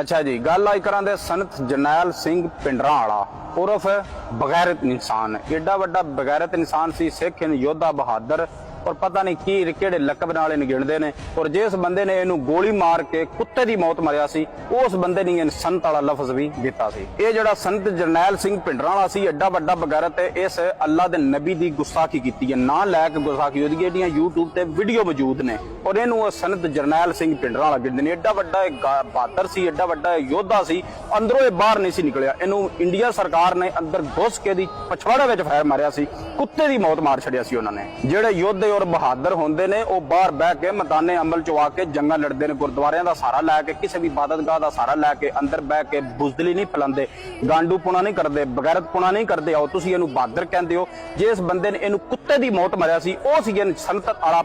ਅੱਛਾ ਜੀ, ਗੱਲ ਆਈ ਕਰਾਂ ਦੇ ਸੰਤ ਜਰਨੈਲ ਸਿੰਘ ਪਿੰਡਰਾਂ ਵਾਲਾ, ਉਰਫ ਬਗੈਰਤ ਇਨਸਾਨ। ਏਡਾ ਵੱਡਾ ਬਗੈਰਤ ਇਨਸਾਨ ਸੀ, ਸਿੱਖ, ਯੋਧਾ, ਬਹਾਦਰ ਔਰ ਪਤਾ ਨਹੀਂ ਕੀ, ਕਿਹੜੇ ਲਕਬ ਨਾਲ ਇਹਨੂੰ ਗਿਣਦੇ ਨੇ। ਔਰ ਜਿਸ ਬੰਦੇ ਨੇ ਇਹਨੂੰ ਗੋਲੀ ਮਾਰ ਕੇ ਕੁੱਤੇ ਦੀ ਮੌਤ ਮਰਿਆ ਸੀ, ਉਸ ਬੰਦੇ ਨੇ ਇਹਨੂੰ ਸੰਤ ਵਾਲਾ ਲਫ਼ਜ਼ ਵੀ ਦਿੱਤਾ ਸੀ। ਇਹ ਜਿਹੜਾ ਸੰਤ ਜਰਨੈਲ ਸਿੰਘ ਪਿੰਡਰਾਂ ਵਾਲਾ ਸੀ, ਐਡਾ ਵੱਡਾ ਬਗੈਰਤ ਹੈ ਇਸ ਅੱਲਾ ਦੇ ਨਬੀ ਦੀ ਗੁਸਤਾਖੀ ਕੀਤੀ ਹੈ। ਨਾਂ ਲੈ ਕੇ ਗੁਸਤਾਖੀ ਉਹਦੀ ਜਿਹੜੀਆਂ YouTube ਤੇ ਵੀਡੀਓ ਮੌਜੂਦ ਨੇ। ਔਰ ਇਹਨੂੰ ਉਹ ਸੰਤ ਜਰਨੈਲ ਸਿੰਘ ਪਿੰਡਰਾਂ ਵਾਲਾ ਗਿਣਦੇ ਨੇ। ਐਡਾ ਵੱਡਾ ਇਹ ਗਾ- ਬਹਾਦਰ ਸੀ, ਐਡਾ ਵੱਡਾ ਇਹ ਯੋਧਾ ਸੀ, ਅੰਦਰੋਂ ਇਹ ਬਾਹਰ ਨਹੀਂ ਸੀ ਨਿਕਲਿਆ। ਇਹਨੂੰ ਇੰਡੀਆ ਸਰਕਾਰ ਨੇ ਅੰਦਰ ਘੁਸ ਕੇ ਦੀ ਪਛਵਾੜੇ ਵਿੱਚ ਫਾਇਰ ਮਾਰਿਆ ਸੀ। ਕੁੱਤੇ ਦੀ ਮੌਤ ਮਾਰ ਛੱਡਿਆ ਸੀ ਉਹਨਾਂ ਨੇ। ਜਿਹੜੇ ਯੋਧੇ ਔਰ ਬਹਾਦਰ ਹੁੰਦੇ ਨੇ, ਉਹ ਬਾਹਰ ਬਹਿ ਕੇ ਮੈਦਾਨੇ ਅਮਲ ਚ ਆ ਕੇ ਜੰਗਾਂ ਲੜਦੇ ਨੇ, ਗੁਰਦੁਆਰਿਆਂ ਦਾ ਸਹਾਰਾ ਲੈ ਕੇ, ਕਿਸੇ ਵੀ ਇਬਾਦਤਗਾਹ ਦਾ ਸਹਾਰਾ ਲੈ ਕੇ ਅੰਦਰ ਬਹਿ ਕੇ ਬੁਜ਼ਦਲੀ ਨਹੀਂ ਫਲਾਉਂਦੇ, ਗਾਂਡੂ ਪੁਣਾ ਨਹੀਂ ਕਰਦੇ, ਬਗੈਰਤ ਨਹੀਂ ਕਰਦੇ, ਆਓ ਤੁਸੀਂ ਇਹਨੂੰ ਬਹਾਦਰ ਕਹਿੰਦੇ ਹੋ। ਜਿਸ ਬੰਦੇ ਨੇ ਇਹਨੂੰ ਕੁੱਤੇ ਦੀ ਮੌਤ ਮਾਰਿਆ ਸੀ, ਉਹ ਸੀ ਇਹਨੂੰ ਸੰਤਤ ਵਾਲਾ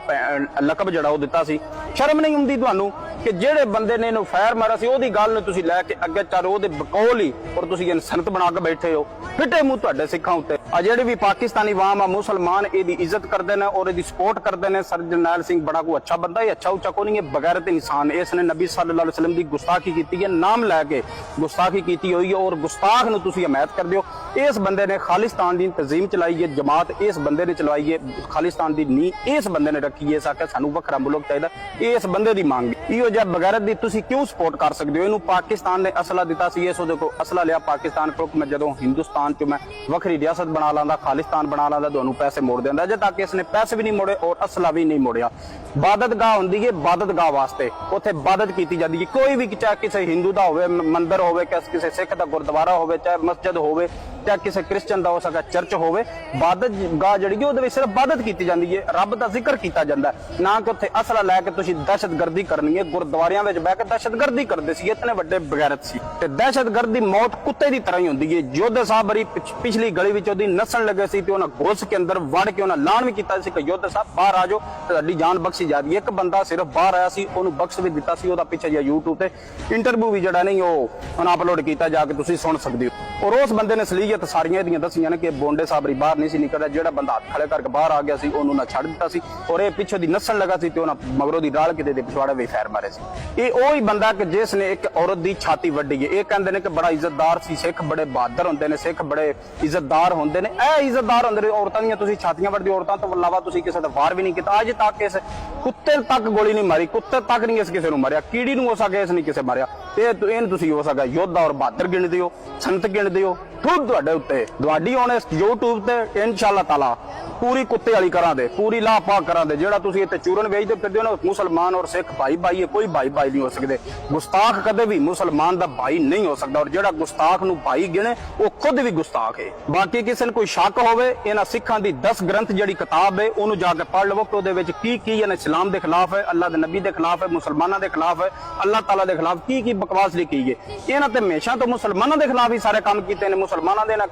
ਲਕਬ ਜਿਹੜਾ ਉਹ ਦਿੱਤਾ ਸੀ। ਸ਼ਰਮ ਨਹੀਂ ਹੁੰਦੀ ਤੁਹਾਨੂੰ ਕਿ ਜਿਹੜੇ ਬੰਦੇ ਨੇ ਇਹਨੂੰ ਫਾਇਰ ਮਾਰਿਆ ਸੀ, ਉਹਦੀ ਗੱਲ ਨੂੰ ਤੁਸੀਂ ਲੈ ਕੇ ਅੱਗੇ ਚੱਲ, ਉਹਦੇ ਬਕੌਲ ਹੀ, ਔਰ ਤੁਸੀਂ ਇਹਨੂੰ ਸੰਤ ਬਣਾ ਕੇ ਬੈਠੇ ਹੋ। ਫਿੱਟੇ ਮੂੰਹ ਤੁਹਾਡੇ ਸਿੱਖਾਂ ਉੱਤੇ। ਆ ਜਿਹੜੇ ਵੀ ਪਾਕਿਸਤਾਨੀ ਵਾਮ ਆ, ਮੁਸਲਮਾਨ ਇਹਦੀ ਇੱਜ਼ਤ ਕਰਦੇ ਨੇ ਔਰ ਇਹਦੀ ਸਪੋਰਟ ਕਰਦੇ ਨੇ, ਸਰ ਜਰਨੈਲ ਸਿੰਘ ਬੜਾ ਕੋ ਅੱਛਾ ਬੰਦਾ ਹੈ, ਅੱਛਾ ਉੱਚਾ ਕੋ ਨਹੀਂ ਹੈ ਬਗੈਰਤ ਇਨਸਾਨ। ਇਸ ਨੇ ਨਬੀ ਸੱਲੱਲਾਹੁ ਅਲੈਹਿ ਵਸੱਲਮ ਦੀ ਗੁਸਤਾਖੀ ਕੀਤੀ ਹੈ, ਨਾਮ ਲੈ ਕੇ ਗੁਸਤਾਖੀ ਕੀਤੀ ਹੋਈ ਹੈ ਔਰ ਗੁਸਤਾਖ ਨੂੰ ਤੁਸੀਂ ਹਮਾਇਤ ਕਰਦੇ ਹੋ। ਇਸ ਬੰਦੇ ਨੇ ਖਾਲਿਸਤਾਨ ਦੀ ਤਨਜ਼ੀਮ ਚਲਾਈ ਹੈ, ਜਮਾਤ ਇਸ ਬੰਦੇ ਨੇ ਚਲਾਈ ਹੈ, ਖਾਲਿਸਤਾਨ ਦੀ ਨੀ ਇਸ ਬੰਦੇ ਨੇ ਰੱਖੀ ਹੈ, ਸਾਕਾ ਸਾਨੂੰ ਵੱਖਰਾ ਮੁਲਕ ਚਾਹੀਦਾ। ਇਸ ਬੰਦੇ ਦੀ ਮੰਗ ਇਹੋ ਜਿਹਾ ਬਗੈਰਤ ਦੀ ਤੁਸੀਂ ਕਿਉਂ ਸਪੋਰਟ ਕਰ ਸਕਦੇ ਹੋ? ਇਹਨੂੰ ਪਾਕਿਸਤਾਨ ਨੇ ਅਸਲਾ ਦਿੱਤਾ ਸੀ, ਇਸ ਉਹਦੇ ਕੋਲ ਅਸਲਾ ਲਿਆ ਪਾਕਿਸਤਾਨ ਕੋਲ। ਮੈਂ ਜਦੋਂ ਹਿੰਦੁਸਤਾਨ ਚ ਮੈਂ ਵੱਖਰੀ ਰਿਆਸਤ ਬਣਾ ਲਾਂਦਾ, ਖਾਲਿਸਤਾਨ ਬਣਾ ਲਾਂਦਾ, ਤੁਹਾਨੂੰ ਪੈਸੇ ਮੋੜ ਦਿੰਦਾ। ਜੇ ਤੱਕ ਇਸਨੇ ਪੈਸੇ ਵੀ ਨਹੀਂ ਮੋੜੇ ਔਰ ਅਸਲਾ ਵੀ ਨਹੀਂ ਮੋੜਿਆ। ਬਾਦਤਗਾਹ ਹੁੰਦੀ ਹੈ ਬਾਦਤਗਾਹ ਵਾਸਤੇ। ਉੱਥੇ ਬਾਦਤ ਕੀਤੀ ਜਾਂਦੀ ਹੈ। ਕੋਈ ਵੀ ਚਾਹੇ ਕਿਸੇ ਹਿੰਦੂ ਦਾ ਹੋਵੇ, ਮ- ਮੰਦਿਰ ਹੋਵੇ ਕਿਸੇ ਸਿੱਖ ਦਾ ਗੁਰਦੁਆਰਾ ਹੋਵੇ, ਚਾਹੇ ਮਸਜਿਦ ਹੋਵੇ ਚਾਹੇ ਕਿਸੇ ਕ੍ਰਿਸਚਨ ਦਾ ਹੋ ਸਕਦਾ, ਚਰਚ ਹੋਵੇ ਬਾਦਤਗਾਹ ਜਿਹੜੀ ਹੈ ਉਹਦੇ ਵਿੱਚ ਸਿਰਫ ਬਾਦਤ ਕੀਤੀ ਜਾਂਦੀ ਹੈ ਰੱਬ ਦਾ ਜ਼ਿਕਰ ਕੀਤਾ ਜਾਂਦਾ ਨਾ ਕਿ ਉੱਥੇ ਅਸਲਾ ਲੈ ਕੇ ਤੁਸੀਂ ਦਹਿਸ਼ਤਗਰਦੀ ਕਰਨੀ ਹੈ ਗੁਰਦੁਆਰਿਆਂ ਵਿੱਚ ਬਹਿ ਕੇ ਦਹਿਸ਼ਤਗਰਦੀ ਕਰਦੇ ਸੀ ਇਤਨੇ ਵੱਡੇ ਬਗੈਰਤ ਸੀ। ਤੇ ਦਹਿਸ਼ਤਗਰਦ ਮੌਤ ਕੁੱਤੇ ਦੀ ਤਰ੍ਹਾਂ ਹੀ ਹੁੰਦੀ ਹੈ ਯੋਧੇ ਸਾਹਿਬ ਬੜੀ ਪਿਛਲੀ ਗਲੀ ਵਿੱਚ ਉਹਦੀ ਨਸਣ ਲੱਗੇ ਸੀ ਤੇ ਉਹਨਾਂ ਘੁਸ ਕੇ ਅੰਦਰ ਵੜ ਕੇ ਉਹਨਾਂ ਐਲਾਨ ਵੀ ਕੀਤਾ ਸੀ ਕਿ ਯੋਧੇ ਸਾਹਿਬ ਬਾਹਰ ਆ ਜਾਓ ਤੇ ਤੁਹਾਡੀ ਜਾਨ ਬਖਸ਼ੀ ਜਾਂਦੀ ਹੈ ਇੱਕ ਬੰਦਾ ਸਿਰਫ ਬਾਹਰ ਆਇਆ ਸੀ, ਉਹਨੂੰ ਬਖਸ਼ ਵੀ ਦਿੱਤਾ ਸੀ, ਉਹਦਾ ਪਿੱਛੇ ਜਿਹਾ YouTube ਤੇ ਇੰਟਰਵਿਊ ਵੀ ਜਿਹੜਾ ਨਹੀਂ, ਉਹ ਉਹਨਾਂ ਅਪਲੋਡ ਕੀਤਾ, ਜਾ ਕੇ ਤੁਸੀਂ ਸੁਣ ਸਕਦੇ ਹੋ। ਔਰ ਉਸ ਬੰਦੇ ਨੇ ਸਲੀਅਤ ਸਾਰੀਆਂ ਇਹਦੀਆਂ ਦੱਸੀਆਂ ਨੇ ਕਿ ਬੋਂਡੇ ਸਾਬਰੀ ਬਾਹਰ ਨਹੀਂ ਸੀ ਨਿਕਲਦਾ, ਜਿਹੜਾ ਬੰਦਾ ਹੱਥ ਖੜੇ ਕਰਕੇ ਬਾਹਰ ਆ ਗਿਆ ਸੀ, ਉਹਨੂੰ ਨਾ ਛੱਡ ਦਿੱਤਾ ਸੀ ਔਰ ਇਹ ਪਿੱਛੇ ਦੀ ਨਸਣ ਲਗਾ ਸੀ ਤੇ ਉਹਨਾਂ ਮਗਰੋਂ ਦੀ ਰਾਲ ਕਿਤੇ ਦੇ ਪਿਛਵਾੜੇ ਵੀ ਫੈਰ ਮਾਰੇ ਸੀ। ਇਹ ਉਹ ਹੀ ਬੰਦਾ ਕਿ ਜਿਸ ਨੇ ਇੱਕ ਔਰਤ ਦੀ ਛਾਤੀ ਵੱਢੀ ਹੈ। ਇਹ ਕਹਿੰਦੇ ਨੇ ਕਿ ਬੜਾ ਇੱਜ਼ਤਦਾਰ ਸੀ, ਸਿੱਖ ਬੜੇ ਬਹਾਦਰ ਹੁੰਦੇ ਨੇ, ਸਿੱਖ ਬੜੇ ਇੱਜ਼ਤਦਾਰ ਹੁੰਦੇ ਨੇ। ਇਹ ਇੱਜ਼ਤਦਾਰ ਹੁੰਦੇ ਨੇ, ਔਰਤਾਂ ਦੀਆਂ ਤੁਸੀਂ ਛਾਤੀਆਂ ਵੱਢਦੇ ਔਰਤਾਂ ਤੋਂ ਇਲਾਵਾ ਤੁਸੀਂ ਕਿਸੇ ਦਾ ਵਾਰ ਵੀ ਨਹੀਂ ਕੀਤਾ। ਅੱਜ ਤੱਕ ਇਸ ਕੁੱਤੇ ਤੱਕ ਗੋਲੀ ਨਹੀਂ ਮਾਰੀ, ਕੁੱਤੇ ਤੱਕ ਨਹੀਂ ਇਸ ਕਿਸੇ ਨੂੰ ਮਾਰਿਆ, ਕੀੜੀ ਨੂੰ ਹੋ ਸਕੇ ਇਸ ਨਹੀਂ ਕਿਸੇ ਮਾਰਿਆ। ਤੇ ਇਹਨੂੰ ਤੁਸੀਂ ਹੋ ਸਕਦਾ ਯੋਧਾ ਔਰ ਬਹਾਦਰ ਗਿਣਦੇ ਹੋ, ਸੰਤ ਗਿਣਦੇ ਹੋ ਖੁਦ ਤੁਹਾਡੇ ਉੱਤੇ, ਤੁਹਾਡੀ ਹੁਣ ਇਸ YouTube ਤੇ ਇਨਸ਼ਾਅੱਲਾ ਤਾਲਾ ਪੂਰੀ ਕੁੱਤੇ ਵਾਲੀ ਕਰਾਂ ਦੇ, ਪੂਰੀ ਲਾਪਾ ਕਰਾਂ ਦੇ, ਜਿਹੜਾ ਤੁਸੀਂ ਇੱਥੇ ਚੂਰਨ ਵੇਚਦੇ ਫਿਰਦੇ ਹੋ ਨਾ ਮੁਸਲਮਾਨ ਔਰ ਸਿੱਖ ਭਾਈ ਭਾਈ ਹੈ, ਕੋਈ ਭਾਈ ਭਾਈ ਨਹੀਂ ਹੋ ਸਕਦੇ। ਗੁਸਤਾਖ ਕਦੇ ਵੀ ਮੁਸਲਮਾਨ ਦਾ ਭਾਈ ਨਹੀਂ ਹੋ ਸਕਦਾ, ਔਰ ਜਿਹੜਾ ਗੁਸਤਾਖ ਨੂੰ ਭਾਈ ਗਿਣੇ, ਉਹ ਖੁਦ ਵੀ ਗੁਸਤਾਖ ਹੈ। ਬਾਕੀ ਕਿਸੇ ਨੂੰ ਕੋਈ ਸ਼ੱਕ ਹੋਵੇ, ਇਹਨਾਂ ਸਿੱਖਾਂ ਦੀ 10 ਗ੍ਰੰਥ ਜਿਹੜੀ ਕਿਤਾਬ ਹੈ, ਉਹਨੂੰ ਜਾ ਕੇ ਪੜ੍ਹ ਲਵੋ ਕਿ ਉਹਦੇ ਵਿੱਚ ਕੀ ਕੀ ਇਹਨਾਂ ਇਸਲਾਮ ਦੇ ਖਿਲਾਫ ਹੈ, ਅੱਲਾਹ ਦੇ ਨਬੀ ਦੇ ਖਿਲਾਫ ਹੈ, ਮੁਸਲਮਾਨਾਂ ਦੇ ਖਿਲਾਫ ਹੈ, ਅੱਲਾਹ ਤਾਲਾ ਦੇ ਖਿਲਾਫ ਕੀ ਕੀ ਬਕਵਾਸ ਲਿਖੀ ਹੈ। ਇਹਨਾਂ ਤੇ ਹਮੇਸ਼ਾ ਤੋਂ ਮੁਸਲਮਾਨਾਂ ਦੇ ਖਿਲਾਫ ਹੀ ਸਾਰੇ ਕੰਮ ਕੀਤੇ ਨੇ ਮੁਸਲਮਾਨਾਂ ਦੇ ਨਾ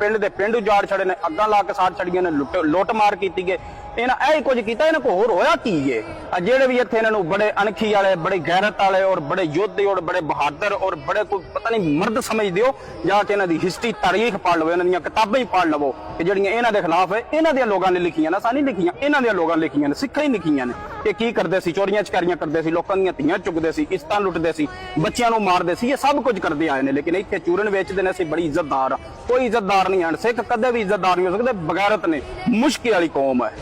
ਪਿੰਡ ਦੇ ਪਿੰਡ ਉਜਾੜ ਛੜੇ ਨੇ, ਅੱਗਾਂ ਲਾ ਕੇ ਸਾੜ ਛੜੀਆਂ ਨੇ, ਲੁੱਟ ਮਾਰ ਕੀਤੀ ਗਏ ਇਹਨਾਂ ਇਹ ਕੁਝ ਕੀਤਾ, ਇਹਨਾਂ ਕੋ ਹੋਰ ਹੋਇਆ ਕੀ ਏ? ਆ ਜਿਹੜੇ ਵੀ ਇੱਥੇ ਇਹਨਾਂ ਨੂੰ ਬੜੇ ਅਣਖੀ ਵਾਲੇ, ਬੜੇ ਗੈਰਤ ਵਾਲੇ ਔਰ ਬੜੇ ਯੋਧੇ ਔਰ ਬੜੇ ਬਹਾਦਰ ਔਰ ਬੜੇ ਕੋਈ ਪਤਾ ਨਹੀਂ ਮਰਦ ਸਮਝਦੇ ਹੋ, ਜਾਂ ਕਿ ਇਹਨਾਂ ਦੀ ਹਿਸਟਰੀ ਤਾਰੀਖ ਪੜ੍ਹ ਲਵੋ ਇਹਨਾਂ ਦੀਆਂ ਕਿਤਾਬਾਂ ਹੀ ਪੜ੍ਹ ਲਵੋ, ਕਿ ਜਿਹੜੀਆਂ ਇਹਨਾਂ ਦੇ ਖਿਲਾਫ ਹੈ, ਇਹਨਾਂ ਦੀਆਂ ਲੋਕਾਂ ਨੇ ਲਿਖੀਆਂ ਨਾ ਸਾਨੀ ਲਿਖੀਆਂ, ਇਹਨਾਂ ਦੀਆਂ ਲੋਕਾਂ ਨੇ ਲਿਖੀਆਂ ਨੇ, ਸਿੱਖਾਂ ਹੀ ਲਿਖੀਆਂ ਨੇ। ਇਹ ਕੀ ਕਰਦੇ ਸੀ, ਚੋਰੀਆਂ ਚਕਾਰੀਆਂ ਕਰਦੇ ਸੀ, ਲੋਕਾਂ ਦੀਆਂ ਧੀਆਂ ਚੁੱਕਦੇ ਸੀ ਇਸਤਾਂ ਲੁੱਟਦੇ ਸੀ, ਬੱਚਿਆਂ ਨੂੰ ਮਾਰਦੇ ਸੀ, ਇਹ ਸਭ ਕੁਝ ਕਰਦੇ ਆਏ ਨੇ, ਲੇਕਿਨ ਇੱਥੇ ਚੂਰਨ ਵੇਚਦੇ ਨੇ, ਅਸੀਂ ਬੜੀ ਇੱਜ਼ਤਦਾਰ ਕੋਈ ਇੱਜ਼ਤਦਾਰ ਨਹੀਂ ਹਨ ਸਿੱਖ ਕਦੇ ਵੀ ਇੱਜ਼ਤਦਾਰ ਨਹੀਂ ਹੋ ਸਕਦੇ, ਬਗੈਰਤ ਨੇ, ਮੁਸ਼ਕਿਲ ਵਾਲੀ ਕੌਮ ਹੈ।